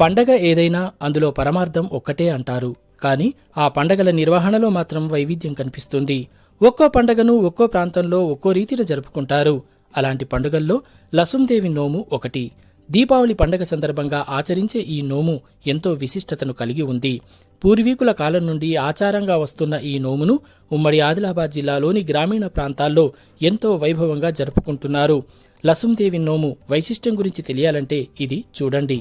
పండగ ఏదైనా అందులో పరమార్థం ఒక్కటే అంటారు. కానీ ఆ పండగల నిర్వహణలో మాత్రం వైవిధ్యం కనిపిస్తుంది. ఒక్కో పండగను ఒక్కో ప్రాంతంలో ఒక్కో రీతిలో జరుపుకుంటారు. అలాంటి పండుగల్లో లసుందేవి నోము ఒకటి. దీపావళి పండగ సందర్భంగా ఆచరించే ఈ నోము ఎంతో విశిష్టతను కలిగి ఉంది. పూర్వీకుల కాలం నుండి ఆచారంగా వస్తున్న ఈ నోమును ఉమ్మడి ఆదిలాబాద్ జిల్లాలోని గ్రామీణ ప్రాంతాల్లో ఎంతో వైభవంగా జరుపుకుంటున్నారు. లసుందేవి నోము వైశిష్ట్యం గురించి తెలియాలంటే ఇది చూడండి.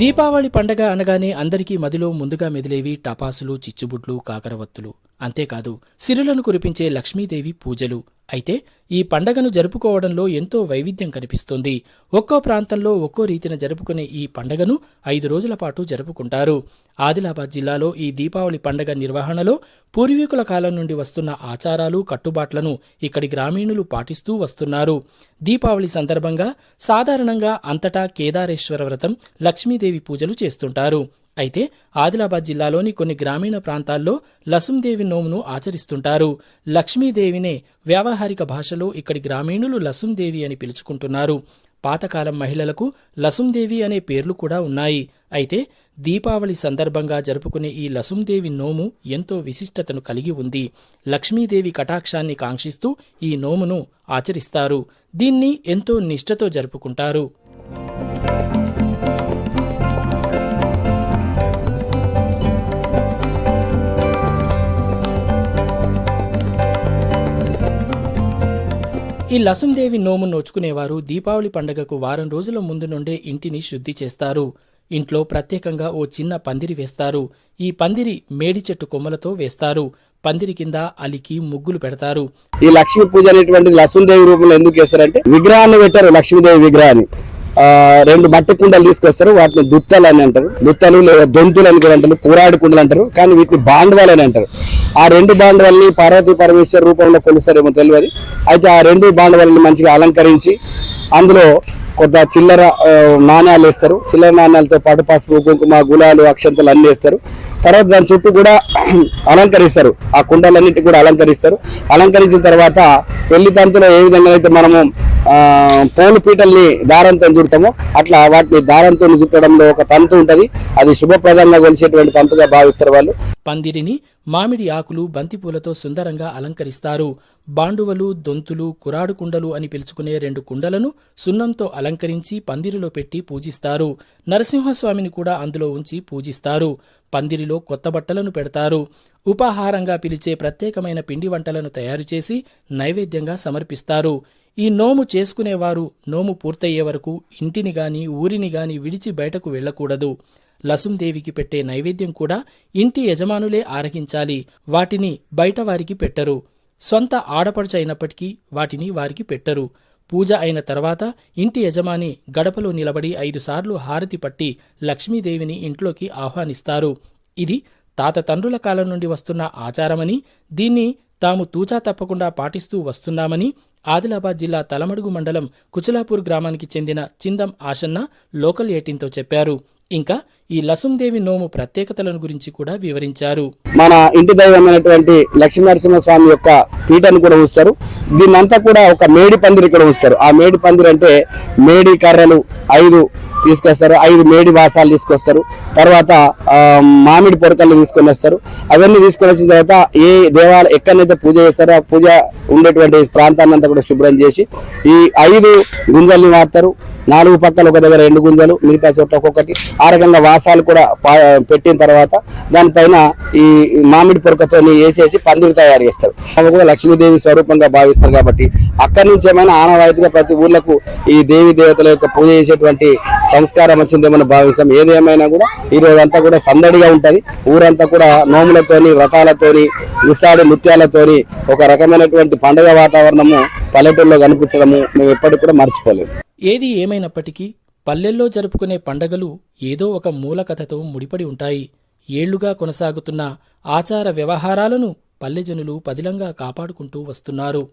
దీపావళి పండగ అనగానే అందరికీ మదిలో ముందుగా మెదిలేవి టపాసులు చిచ్చుబుడ్లు కాకరవత్తులు. అంతేకాదు సిరులను కురిపించే లక్ష్మీదేవి పూజలు. అయితే ఈ పండగను జరుపుకోవడంలో ఎంతో వైవిధ్యం కనిపిస్తుంది. ఒక్కో ప్రాంతంలో ఒక్కో రీతిన జరుపుకునే ఈ పండగను ఐదు రోజుల పాటు జరుపుకుంటారు. ఆదిలాబాద్ జిల్లాలో ఈ దీపావళి పండగ నిర్వహణలో పూర్వీకుల కాలం నుండి వస్తున్న ఆచారాలు కట్టుబాట్లను ఇక్కడి గ్రామీణులు పాటిస్తూ వస్తున్నారు. దీపావళి సందర్భంగా సాధారణంగా అంతటా కేదారేశ్వర వ్రతం లక్ష్మీదేవి పూజలు చేస్తుంటారు. అయితే ఆదిలాబాద్ జిల్లాలోని కొన్ని గ్రామీణ ప్రాంతాల్లో లసుందేవి నోమును ఆచరిస్తుంటారు. లక్ష్మీదేవినే వ్యావహారిక భాషలో ఇక్కడి గ్రామీణులు లసుందేవి అని పిలుచుకుంటున్నారు. పాతకాలం మహిళలకు లసుందేవి అనే పేర్లు కూడా ఉన్నాయి. అయితే దీపావళి సందర్భంగా జరుపుకునే ఈ లసుందేవి నోము ఎంతో విశిష్టతను కలిగి ఉంది. లక్ష్మీదేవి కటాక్షాన్ని కాంక్షిస్తూ ఈ నోమును ఆచరిస్తారు. దీన్ని ఎంతో నిష్ఠతో జరుపుకుంటారు. ఈ లసుందేవి నోము నోచుకునేవారు దీపావళి పండగకు వారం రోజుల ముందు నుండే ఇంటిని శుద్ధి చేస్తారు. ఇంట్లో ప్రత్యేకంగా ఓ చిన్న పందిరి వేస్తారు. ఈ పందిరి మేడి చెట్టు కొమ్మలతో వేస్తారు. పందిరి కింద అలికి ముగ్గులు పెడతారు. ఈ లక్ష్మీ పూజ అనేటువంటి లసుందేవి రూపంలో ఎందుకు చేస్తారంటే విగ్రహాన్ని పెట్టారు లక్ష్మీదేవి విగ్రహాన్ని. రెండు మట్టి కుండలు తీసుకొస్తారు. వాటిని దుత్తలు అని అంటారు. దుత్తలు లేదా దొంతులు అని కూడా అంటారు. కూరాడు కుండలు అంటారు. కానీ వీటిని బాండవాలు అని అంటారు. ఆ రెండు బాండవాల్ని పార్వతి పరమేశ్వర రూపంలో కొలుస్తారేమో తెలియదు. అయితే ఆ రెండు బాండవాల్ని మంచిగా అలంకరించి అందులో కొంత చిల్లర నాణ్యాలు వేస్తారు. చిల్లర నాణ్యాలతో పాటు పసుపు కుంకుమ గులాలు అక్షంతలు అన్ని వేస్తారు. తర్వాత దాని చుట్టూ కూడా అలంకరిస్తారు. ఆ కుండలన్నిటి కూడా అలంకరిస్తారు. అలంకరించిన తర్వాత పెళ్ళి తంతులో ఏ విధంగా అయితే మనము పోలు పీటల్ని దారంతో చుడతామో అట్లా వాటిని దారంతో చుట్టడంలో ఒక తంతు ఉంటుంది. అది శుభప్రదంగా కొలిసేటువంటి తంతుగా భావిస్తారు వాళ్ళు. పందిరిని మామిడి ఆకులు బంతిపూలతో సుందరంగా అలంకరిస్తారు. బాండువలు దొంతులు కురాడు కుండలు అని పిలుచుకునే రెండు కుండలను సున్నంతో అలంకరించి పందిరిలో పెట్టి పూజిస్తారు. నరసింహస్వామిని కూడా అందులో ఉంచి పూజిస్తారు. పందిరిలో కొత్త బట్టలను పెడతారు. ఉపాహారంగా పిలిచే ప్రత్యేకమైన పిండి వంటలను తయారు చేసి నైవేద్యంగా సమర్పిస్తారు. ఈ నోము చేసుకునేవారు నోము పూర్తయ్యే వరకు ఇంటిని గాని ఊరిని గాని విడిచి బయటకు వెళ్ళకూడదు. లసుందేవికి పెట్టే నైవేద్యం కూడా ఇంటి యజమానులే ఆరగించాలి. వాటిని బయట వారికి పెట్టరు. సొంత ఆడపడుచు అయినప్పటికీ వాటిని వారికి పెట్టరు. పూజ అయిన తర్వాత ఇంటి యజమాని గడపలో నిలబడి ఐదుసార్లు హారతి పట్టి లక్ష్మీదేవిని ఇంట్లోకి ఆహ్వానిస్తారు. ఇది తాత తండ్రుల కాలం నుండి వస్తున్న ఆచారమని దీన్ని తాము తూచా తప్పకుండా పాటిస్తూ వస్తున్నామని ఆదిలాబాద్ జిల్లా తలమడుగు మండలం కుచలాపూర్ గ్రామానికి చెందిన చిందం ఆశన్న లోకల్ ఏటీన్తో చెప్పారు. ఇంకా ఈ లసుందేవి నోము ప్రత్యేకతలను గురించి కూడా వివరించారు. మన ఇంటి దైవమైనటువంటి లక్ష్మీనరసింహ స్వామి యొక్క పీఠను కూడా ఉంచుతారు. దీన్నంతా కూడా ఒక మేడి పందిరి కూడా ఉంచుతారు. ఆ మేడి పందిరి అంటే మేడి కర్రలు ఐదు తీసుకొస్తారు. ఐదు మేడి వాసాలు తీసుకొస్తారు. తర్వాత మామిడి పొరకలు తీసుకొని వస్తారు. అవన్నీ తీసుకొని వచ్చిన తర్వాత ఏ దేవాలయం ఎక్కడైతే పూజ చేస్తారో ఆ పూజ ఉండేటువంటి ప్రాంతాన్ని అంతా కూడా శుభ్రం చేసి ఈ ఐదు గుంజల్ని వాడతారు. నాలుగు పక్కల ఒక దగ్గర రెండు గుంజలు మిగతా చోట్ల ఒక్కొక్కటి. ఆ రకంగా వాసాలు కూడా పా- పెట్టిన తర్వాత దానిపైన ఈ మామిడి పొరకతో వేసేసి పందిరి తయారు చేస్తారు. అవి కూడా లక్ష్మీదేవి స్వరూపంగా భావిస్తారు కాబట్టి అక్కడి నుంచి ఏమైనా ఆనవాయితీగా ప్రతి ఊర్లకు ఈ దేవి దేవతల యొక్క పూజ చేసేటువంటి సంస్కారం వచ్చిందేమని భావిస్తాం. ఏదేమైనా కూడా ఈ రోజంతా కూడా సందడిగా ఉంటుంది. ఊరంతా కూడా నోములతోని వ్రతాలతోని ఉసాడి నృత్యాలతోని ఒక రకమైనటువంటి పండుగ వాతావరణము పల్లెటూరులో కనిపించడము మేము ఎప్పటికి కూడా మర్చిపోలేము. ఏది ఏమైనప్పటికీ పల్లెల్లో జరుపుకునే పండగలు ఏదో ఒక మూలకథతో ముడిపడి ఉంటాయి. ఏళ్ళుగా కొనసాగుతున్న ఆచార వ్యవహారాలను పల్లెజనులు పదిలంగా కాపాడుకుంటూ వస్తున్నారు.